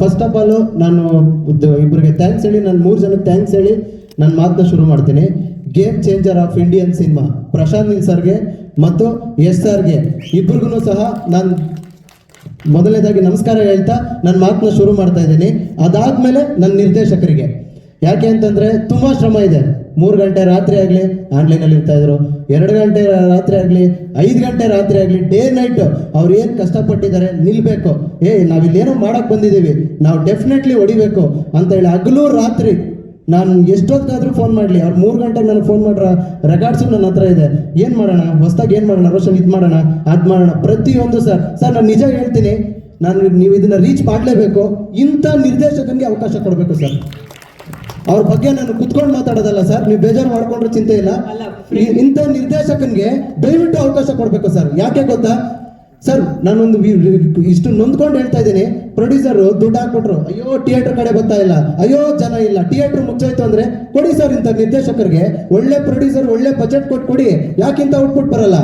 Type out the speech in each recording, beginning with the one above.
First of all ನಾನು ಇಬ್ಬರಿಗೆ thanks ಹೇಳಿ, ನಾನು ಮೂರು ಜನಕ್ಕೆ ಥ್ಯಾಂಕ್ಸ್ ಹೇಳಿ ನನ್ನ ಮಾತನ್ನ ಶುರು ಮಾಡ್ತೀನಿ. Game changer of Indian cinema Prashanth Neel ಸರ್ಗೆ ಮತ್ತು ಎಸ್ ಸರ್ಗೆ. ಇಬ್ಬರಿಗೂ ಸಹ ನಾನು ಮೊದಲನೇದಾಗಿ ನಮಸ್ಕಾರ ಹೇಳ್ತಾ ನನ್ನ ಮಾತನ್ನ ಶುರು ಮಾಡ್ತಾ ಇದ್ದೀನಿ. ಅದಾದಮೇಲೆ ನನ್ನ ನಿರ್ದೇಶಕರಿಗೆ. ಯಾಕೆ ಅಂತಂದ್ರೆ ತುಂಬಾ ಶ್ರಮ ಇದೆ. ಮೂರು ಗಂಟೆ ರಾತ್ರಿ ಆಗಲಿ ಆನ್ಲೈನಲ್ಲಿ ಇರ್ತಾ ಇದ್ರು. ಎರಡು ಗಂಟೆ ರಾತ್ರಿ ಆಗಲಿ, ಐದು ಗಂಟೆ ರಾತ್ರಿ ಆಗಲಿ, ಡೇ ನೈಟ್ ಅವ್ರು ಏನು ಕಷ್ಟಪಟ್ಟಿದ್ದಾರೆ ನಿಲ್ಬೇಕು. ಏ, ನಾವಿಲ್ಲೇನೋ ಮಾಡೋಕೆ ಬಂದಿದ್ದೀವಿ. ನಾವು ಡೆಫಿನೆಟ್ಲಿ ಹೊಡಿಬೇಕು ಅಂತ ಹೇಳಿ ಹಗಲು ರಾತ್ರಿ ನಾನು ಎಷ್ಟೊತ್ತಾದರೂ ಫೋನ್ ಮಾಡಲಿ. ಅವ್ರು ಮೂರು ಗಂಟೆಗೆ ನನಗೆ ಫೋನ್ ಮಾಡ್ರ ರೆಕಾರ್ಡ್ಸು ನನ್ನ ಹತ್ರ ಇದೆ. ಏನು ಮಾಡೋಣ? ಹೊಸ್ದಾಗಿ ಏನು ಮಾಡೋಣ? ರೋಷನ್, ಇದು ಮಾಡೋಣ? ಅದು ಮಾಡೋಣ? ಪ್ರತಿಯೊಂದು ಸರ್. ಸರ್, ನಾನು ನಿಜ ಹೇಳ್ತೀನಿ, ನಾನು ನೀವು ಇದನ್ನು ರೀಚ್ ಮಾಡಲೇಬೇಕು. ಇಂಥ ನಿರ್ದೇಶಕನಿಗೆ ಅವಕಾಶ ಕೊಡಬೇಕು ಸರ್. ಅವ್ರ ಬಗ್ಗೆ ನಾನು ಕುತ್ಕೊಂಡು ಮಾತಾಡೋದಲ್ಲ ಸರ್ ನೀವು ಬೇಜಾರು ಮಾಡ್ಕೊಂಡ್ರೆ ಚಿಂತೆ ಇಲ್ಲ. ಇಂಥ ನಿರ್ದೇಶಕನಿಗೆ ದಯವಿಟ್ಟು ಅವಕಾಶ ಕೊಡಬೇಕು ಸರ್. ಯಾಕೆ ಗೊತ್ತಾ? ಸರ್ ನಾನೊಂದು ಇಷ್ಟು ನೊಂದ್ಕೊಂಡು ಹೇಳ್ತಾ ಇದ್ದೀನಿ. ಪ್ರೊಡ್ಯೂಸರ್ ದುಡ್ಡು ಹಾಕ್ಬಿಟ್ರು. ಅಯ್ಯೋ ಥಿಯೇಟರ್ ಕಡೆ ಗೊತ್ತಾ ಇಲ್ಲ. ಅಯ್ಯೋ ಜನ ಇಲ್ಲ. ಥಿಯೇಟರ್ ಮುಚ್ಚೋಯ್ತು ಅಂದ್ರೆ ಕೊಡಿ ಸರ್ ಇಂಥ ನಿರ್ದೇಶಕರಿಗೆ. ಒಳ್ಳೆ ಪ್ರೊಡ್ಯೂಸರ್ ಒಳ್ಳೆ ಬಜೆಟ್ ಕೊಟ್ಟು ಕೊಡಿ ಯಾಕಿಂತ ಔಟ್ಪುಟ್ ಬರಲ್ಲ?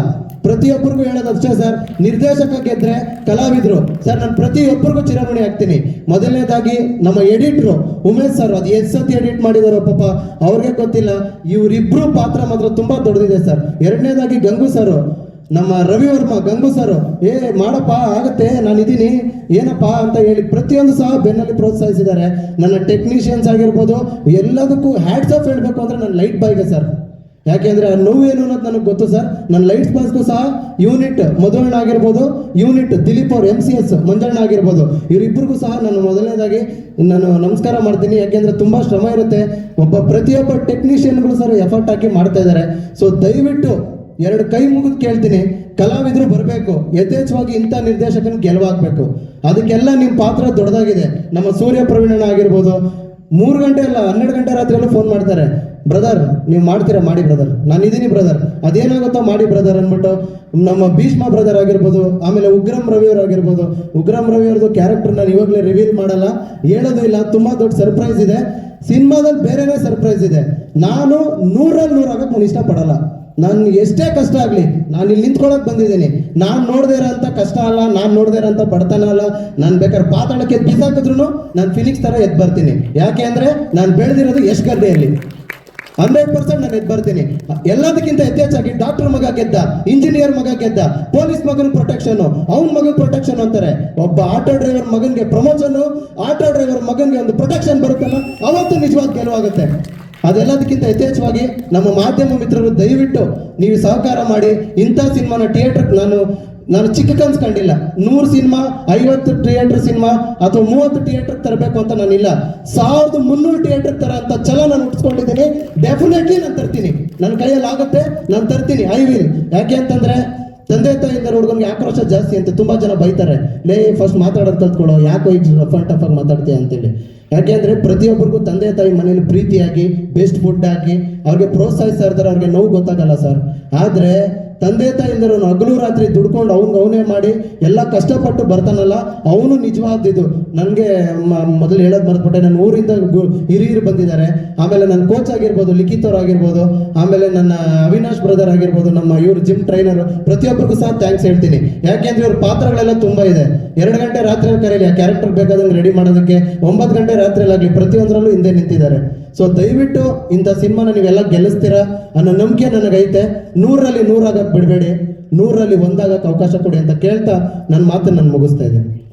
ಪ್ರತಿಯೊಬ್ಬರಿಗೂ ಹೇಳೋದು ಅಷ್ಟೇ ಸರ್. ನಿರ್ದೇಶಕ ಗೆದ್ರೆ ಕಲಾವಿದರು. ಸರ್, ನಾನು ಪ್ರತಿಯೊಬ್ಬರಿಗೂ ಚಿರಋಣಿ ಆಗ್ತೀನಿ ಮೊದಲನೇದಾಗಿ ನಮ್ಮ ಎಡಿಟ್ರು ಉಮೇಶ್ ಸರ್, ಅದು ಎಷ್ಟು ಸತಿ ಎಡಿಟ್ ಮಾಡಿದಾರೋ ಪಾಪ, ಅವ್ರಿಗೆ ಗೊತ್ತಿಲ್ಲ. ಇವರಿಬ್ರು ಪಾತ್ರ ಮಾತ್ರ ತುಂಬಾ ದೊಡ್ಡದಿದೆ ಸರ್. ಎರಡನೇದಾಗಿ ಗಂಗು ಸರ್. ನಮ್ಮ ರವಿ ವರ್ಮ, ಗಂಗು ಸರ್. ಏ, ಮಾಡಪ್ಪ, ಆಗತ್ತೆ, ನಾನು ಇದೀನಿ. ಏನಪ್ಪ ಅಂತ ಹೇಳಿ ಪ್ರತಿಯೊಂದು ಸಹ ಬೆನ್ನಲ್ಲಿ ಪ್ರೋತ್ಸಾಹಿಸಿದ್ದಾರೆ. ನನ್ನ ಟೆಕ್ನಿಷಿಯನ್ಸ್ ಆಗಿರ್ಬೋದು, ಎಲ್ಲದಕ್ಕೂ ಹ್ಯಾಟ್ಸ್ ಆಫ್ ಹೇಳಬೇಕು ಅಂದ್ರೆ ನನ್ನ ಲೈಟ್ ಬಾಯ್ಗೆ ಸರ್. ಯಾಕೆಂದ್ರೆ ಆ ನೋವು ಏನು ಅನ್ನೋದು ನನಗೆ ಗೊತ್ತು ಸರ್. ನನ್ನ ಲೈಟ್ಸ್ ಬಾಸ್ಗೂ ಸಹ ಯೂನಿಟ್ ಮಧುರಣ್ಣ ಆಗಿರ್ಬೋದು ಯೂನಿಟ್ ದಿಲೀಪ್ ಅವ್ರು ಎಂ ಸಿ ಎಸ್ ಮಂಜಣ್ಣ ಆಗಿರ್ಬೋದು. ಇವರಿಬ್ಬರಿಗೂ ಸಹ ನಾನು ಮೊದಲನೇದಾಗಿ ನಾನು ನಮಸ್ಕಾರ ಮಾಡ್ತೀನಿ. ಯಾಕೆಂದ್ರೆ ತುಂಬಾ ಶ್ರಮ ಇರುತ್ತೆ. ಒಬ್ಬ ಪ್ರತಿಯೊಬ್ಬ ಟೆಕ್ನಿಷಿಯನ್ಗಳು ಸರ್ ಎಫರ್ಟ್ ಹಾಕಿ ಮಾಡ್ತಾ ಇದ್ದಾರೆ. ಸೊ ದಯವಿಟ್ಟು ಎರಡು ಕೈ ಮುಗಿದು ಕೇಳ್ತೀನಿ. ಕಲಾವಿದರು ಬರಬೇಕು. ಯಥೇಚ್ಛವಾಗಿ ಇಂಥ ನಿರ್ದೇಶಕನ ಗೆಲುವಾಗಬೇಕು. ಅದಕ್ಕೆಲ್ಲ ನಿಮ್ಮ ಪಾತ್ರ ದೊಡ್ಡದಾಗಿದೆ. ನಮ್ಮ ಸೂರ್ಯ ಪ್ರವೀಣಣ್ಣ ಆಗಿರ್ಬೋದು ಮೂರು ಗಂಟೆ ಅಲ್ಲ, ಹನ್ನೆರಡು ಗಂಟೆ ರಾತ್ರಿ ಎಲ್ಲ ಫೋನ್ ಮಾಡ್ತಾರೆ. ಬ್ರದರ್ ನೀವು ಮಾಡ್ತೀರಾ? ಮಾಡಿ ಬ್ರದರ್ ನಾನು ಇದ್ದೀನಿ ಬ್ರದರ್ ಅದೇನಾಗುತ್ತೋ ಮಾಡಿ ಬ್ರದರ್ ಅಂದ್ಬಿಟ್ಟು ನಮ್ಮ ಭೀಷ್ಮ ಬ್ರದರ್ ಆಗಿರ್ಬೋದು, ಆಮೇಲೆ ಉಗ್ರಂ ರವಿಯವ್ರು ಆಗಿರ್ಬೋದು, ಉಗ್ರಂ ರವಿ ಅವ್ರದ್ದು ಕ್ಯಾರೆಕ್ಟರ್ ನಾನು ಇವಾಗಲೇ ರಿವೀಲ್ ಮಾಡಲ್ಲ, ಹೇಳೋದು ಇಲ್ಲ, ತುಂಬಾ ದೊಡ್ಡ ಸರ್ಪ್ರೈಸ್ ಇದೆ. ಸಿನಿಮಾದಲ್ಲಿ ಬೇರೆನೇ ಸರ್ಪ್ರೈಸ್ ಇದೆ. ನಾನು ನೂರಲ್ಲಿ ನೂರಾಗಕ್ಕೆ ನಾನು ಇಷ್ಟಪಡಲ್ಲ ನಾನು ಎಷ್ಟೇ ಕಷ್ಟ ಆಗಲಿ, ನಾನು ಇಲ್ಲಿ ನಿಂತ್ಕೊಳ್ಳೋಕೆ ಬಂದಿದ್ದೀನಿ. ನಾನು ನೋಡದೇ ಇರೋಂಥ ಕಷ್ಟ ಅಲ್ಲ, ನಾನು ನೋಡದೇ ಇರೋಂಥ ಬಡತನ ಅಲ್ಲ, ನಾನು ಬೇಕಾದ್ರೆ ಪಾತಾಳಕ್ಕೆ ಬಿಸಾಕಿದ್ರು ನಾನು ಫಿನಿಕ್ಸ್ ಥರ ಎದ್ದು ಬರ್ತೀನಿ. ಯಾಕೆ ಅಂದರೆ ನಾನು ಬೆಳೆದಿರೋದು ಎಷ್ಟು ಗದ್ದೆಯಲ್ಲಿ. ಹಂಡ್ರೆಡ್ ಪರ್ಸೆಂಟ್ ನಾನು ಎದ್ದು ಬರ್ತೀನಿ. ಎಲ್ಲದಕ್ಕಿಂತ ಯಥೇಚ್ಛಾಗಿ ಡಾಕ್ಟರ್ ಮಗ ಗೆದ್ದ ಇಂಜಿನಿಯರ್ ಮಗ ಗೆದ್ದ ಪೊಲೀಸ್ ಮಗನ ಪ್ರೊಟೆಕ್ಷನ್ ಅವ್ನ ಮಗನ ಪ್ರೊಟೆಕ್ಷನ್ ಅಂತಾರೆ. ಒಬ್ಬ ಆಟೋ ಡ್ರೈವರ್ ಮಗನಿಗೆ ಪ್ರಮೋಷನ್ ಆಟೋ ಡ್ರೈವರ್ ಮಗನಿಗೆ ಒಂದು ಪ್ರೊಟೆಕ್ಷನ್ ಬರುತ್ತಲ್ಲ, ಅವತ್ತು ನಿಜವಾದ ಗೆಲುವಾಗುತ್ತೆ. ಅದೆಲ್ಲದಕ್ಕಿಂತ ಯಥೇಚ್ಛವಾಗಿ ನಮ್ಮ ಮಾಧ್ಯಮ ಮಿತ್ರರು ದಯವಿಟ್ಟು ನೀವು ಸಹಕಾರ ಮಾಡಿ ಇಂಥ ಸಿನಿಮಾನ ಥಿಯೇಟರ್ ನಾನು ನಾನು ಚಿಕ್ಕ ಕನ್ಸ್ ಕಂಡಿಲ್ಲ. ನೂರು ಸಿನಿಮಾ, ಐವತ್ತು ಥಿಯೇಟರ್ ಸಿನಿಮಾ ಅಥವಾ ಮೂವತ್ತು ಥಿಯೇಟರ್ ತರಬೇಕು ಅಂತ ನಾನಿಲ್ಲ. ಸಾವಿರದ ಮುನ್ನೂರು ಥಿಯೇಟರ್ ತರ ಅಂತ ಛಲ ನಾನು ಉಟ್ಸ್ಕೊಂಡಿದ್ದೀನಿ. ಡೆಫಿನೆಟ್ಲಿ ನಾನು ತರ್ತೀನಿ. ನನ್ನ ಕೈಯಲ್ಲಿ ಆಗುತ್ತೆ, ನಾನು ತರ್ತೀನಿ. ಐ ವಿಲ್ ಯಾಕೆ ಅಂತಂದ್ರೆ ತಂದೆ ತಾಯಿಯಿಂದ ಹುಡುಗನಿಗೆ ಆಕ್ರೋಶ ಜಾಸ್ತಿ ಅಂತ ತುಂಬಾ ಜನ ಬೈತಾರೆ. ಲೇ ಫಸ್ಟ್ ಮಾತಾಡೋದು ಕಲ್ತ್ಕೊಳ್ಳೋ ಯಾಕೋ ಈಗ ರಫ್ ಅಂಡ್ ಟಫ್ ಆಗಿ ಮಾತಾಡ್ತೀಯ ಅಂತೇಳಿ. ಯಾಕೆಂದ್ರೆ ಪ್ರತಿಯೊಬ್ಬರಿಗೂ ತಂದೆ ತಾಯಿ ಮನೇಲಿ ಪ್ರೀತಿಯಾಗಿ ಬೆಸ್ಟ್ ಫುಡ್ ಹಾಕಿ ಅವ್ರಿಗೆ ಪ್ರೋತ್ಸಾಹಿಸ್ತಾ ಇರ್ತಾರೆ, ಅವ್ರಿಗೆ ನೋವು ಗೊತ್ತಾಗಲ್ಲ ಸರ್. ಆದ್ರೆ ತಂದೆ ತಾಯಿಂದರು ಹಗಲು ರಾತ್ರಿ ದುಡ್ಕೊಂಡು ಅವ್ನಿಗೆ ಅವನೇ ಮಾಡಿ ಎಲ್ಲ ಕಷ್ಟಪಟ್ಟು ಬರ್ತಾನಲ್ಲ, ಅವನು ನಿಜವಾದಿದ್ದು ನನಗೆ ಮೊದಲು ಹೇಳೋದು ಮರೆತ್ಬಿಟ್ಟೆ ನನ್ನ ಊರಿಂದ ಹಿರಿಯರು ಬಂದಿದ್ದಾರೆ. ಆಮೇಲೆ ನನ್ನ ಕೋಚ್ ಆಗಿರ್ಬೋದು ಲಿಖಿತವ್ರು ಆಗಿರ್ಬೋದು, ಆಮೇಲೆ ನನ್ನ ಅವಿನಾಶ್ ಬ್ರದರ್ ಆಗಿರ್ಬೋದು, ನಮ್ಮ ಇವ್ರು ಜಿಮ್ ಟ್ರೈನರ್ ಪ್ರತಿಯೊಬ್ಬರಿಗೂ ಸಹ ಥ್ಯಾಂಕ್ಸ್ ಹೇಳ್ತೀನಿ. ಯಾಕೆಂದ್ರೆ ಇವ್ರ ಪಾತ್ರಗಳೆಲ್ಲ ತುಂಬ ಇದೆ. ಎರಡು ಗಂಟೆ ರಾತ್ರಿ ಕರೆಯಲಿ ಆ ಕ್ಯಾರೆಕ್ಟರ್ ಬೇಕಾದಂಗೆ ರೆಡಿ ಮಾಡೋದಕ್ಕೆ ಒಂಬತ್ತು ಗಂಟೆ ರಾತ್ರಿಯಲ್ಲಾಗಲಿ ಪ್ರತಿಯೊಂದರಲ್ಲೂ ಹಿಂದೆ ನಿಂತಿದ್ದಾರೆ. ಸೊ ದಯವಿಟ್ಟು ಇಂಥ ಸಿನಿಮಾನ ನೀವೆಲ್ಲ ಗೆಲ್ಲಿಸ್ತೀರಾ ಅನ್ನೋ ನಂಬಿಕೆ ನನಗೈತೆ. ನೂರರಲ್ಲಿ ನೂರಾಗಕ್ಕೆ ಬಿಡಬೇಡಿ. ನೂರರಲ್ಲಿ ಒಂದಾಗಕ್ಕೆ ಅವಕಾಶ ಕೊಡಿ ಅಂತ ಕೇಳ್ತಾ ನನ್ನ ಮಾತನ್ನು ನಾನು ಮುಗಿಸ್ತಾ ಇದ್ದೀನಿ.